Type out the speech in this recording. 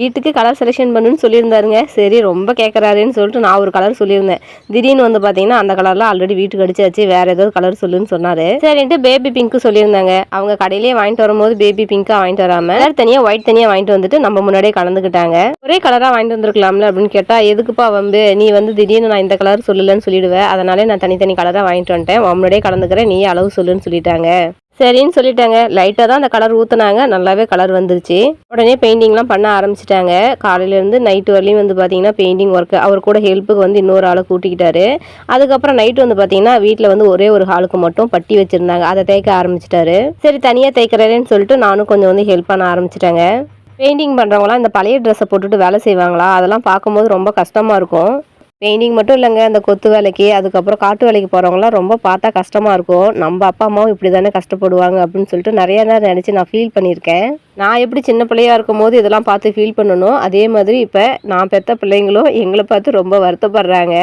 வீட்டுக்கு colour selection பண்ணுன்னு சொல்லியிருந்தாருங்க. சரி ரொம்ப கேட்குறாருன்னு சொல்லிட்டு நான் ஒரு கலர் சொல்லியிருந்தேன். திடீர்னு வந்து பார்த்தீங்கன்னா அந்த கலர்லாம் ஆல்ரெடி வீட்டுக்கு அடிச்சாச்சு. வேற ஏதோ கலர் சொல்லுன்னு சொன்னாரு. சரின்ட்டு பேபி பிங்க் சொல்லியிருந்தாங்க. அவங்க கடையிலேயே வாங்கிட்டு வரும்போது பேபி பிங்காக வாங்கிட்டு வராம கலர் தனியாக ஒயிட் தனியாக வாங்கிட்டு வந்துட்டு நம்ம முன்னாடியே கலந்துக்கிட்டாங்க. ஒரே கலராக வாங்கிட்டு வந்திருக்கலாம்ல அப்படின்னு கேட்டால் எதுக்குப்பா வந்து நீ வந்து திடீர்னு நான் இந்த கலர் சொல்லலன்னு சொல்லிடுவேன் அதனாலே நான் தனித்தனி கலராக வாங்கிட்டு வந்துட்டேன். உன் முன்னாடியே கலந்துக்கிறேன். நீ அளவு சொல்லுன்னு சொல்லிட்டாங்க. சரின்னு சொல்லிட்டாங்க. லைட்டாக தான் அந்த கலர் ஊற்றுனாங்க நல்லாவே கலர் வந்துருச்சு. உடனே பெயிண்டிங்லாம் பண்ண ஆரம்பிச்சிட்டாங்க. காலையிலேருந்து நைட்டு வரலையும் வந்து பார்த்தீங்கன்னா பெயிண்டிங் ஒர்க்கு அவர் கூட ஹெல்ப்புக்கு வந்து இன்னொரு ஆளை கூட்டிக்கிட்டாரு. அதுக்கப்புறம் நைட்டு வந்து பார்த்தீங்கன்னா வீட்டில் வந்து ஒரே ஒரு ஹாலுக்கு மட்டும் பட்டி வச்சுருந்தாங்க. அதை தேய்க்க ஆரம்பிச்சிட்டாரு. சரி தனியாக தேய்க்கிறேன்னு சொல்லிட்டு நானும் கொஞ்சம் வந்து ஹெல்ப் பண்ண ஆரம்பிச்சிட்டாங்க. பெயிண்டிங் பண்ணுறவங்களாம் இந்த பழைய ட்ரெஸ்ஸை போட்டுட்டு வேலை செய்வாங்களா? அதெல்லாம் பார்க்கும்போது ரொம்ப கஷ்டமாக இருக்கும். பெயிண்டிங் மட்டும் இல்லைங்க அந்த கொத்து வேலைக்கு அதுக்கப்புறம் காட்டு வேலைக்கு போகிறவங்களாம் ரொம்ப பார்த்தா கஷ்டமாக இருக்கும். நம்ம அப்பா அம்மாவும் இப்படி தானே கஷ்டப்படுவாங்க அப்படின்னு சொல்லிட்டு நிறைய நேரம் நினச்சி நான் ஃபீல் பண்ணியிருக்கேன். நான் எப்படி சின்ன பிள்ளையாக இருக்கும் போது இதெல்லாம் பார்த்து ஃபீல் பண்ணணும். அதே மாதிரி இப்போ நான் பெற்ற பிள்ளைங்களும் எங்களை பார்த்து ரொம்ப வருத்தப்படுறாங்க.